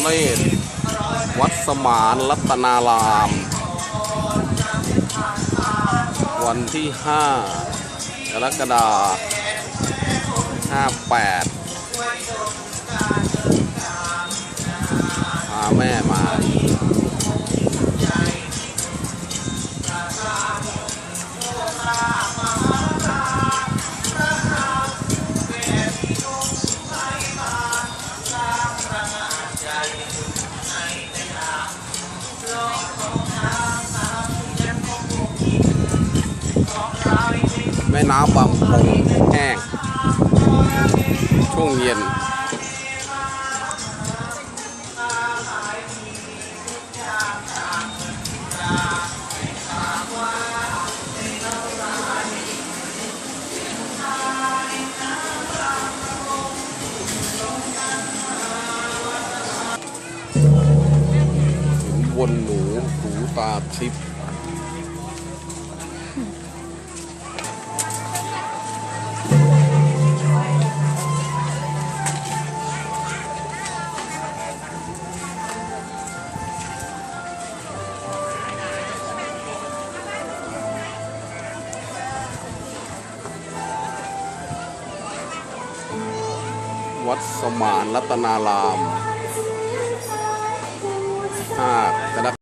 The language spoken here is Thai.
เนตรวัดสมานรัตนาราม วันที่ 5 กรกฎาคม58พาแม่มา แม่น้ำบางปงแห้งช่วงเย็น วนหนูหูตาทิพย์วัดสมานรัตนาราม Hasta la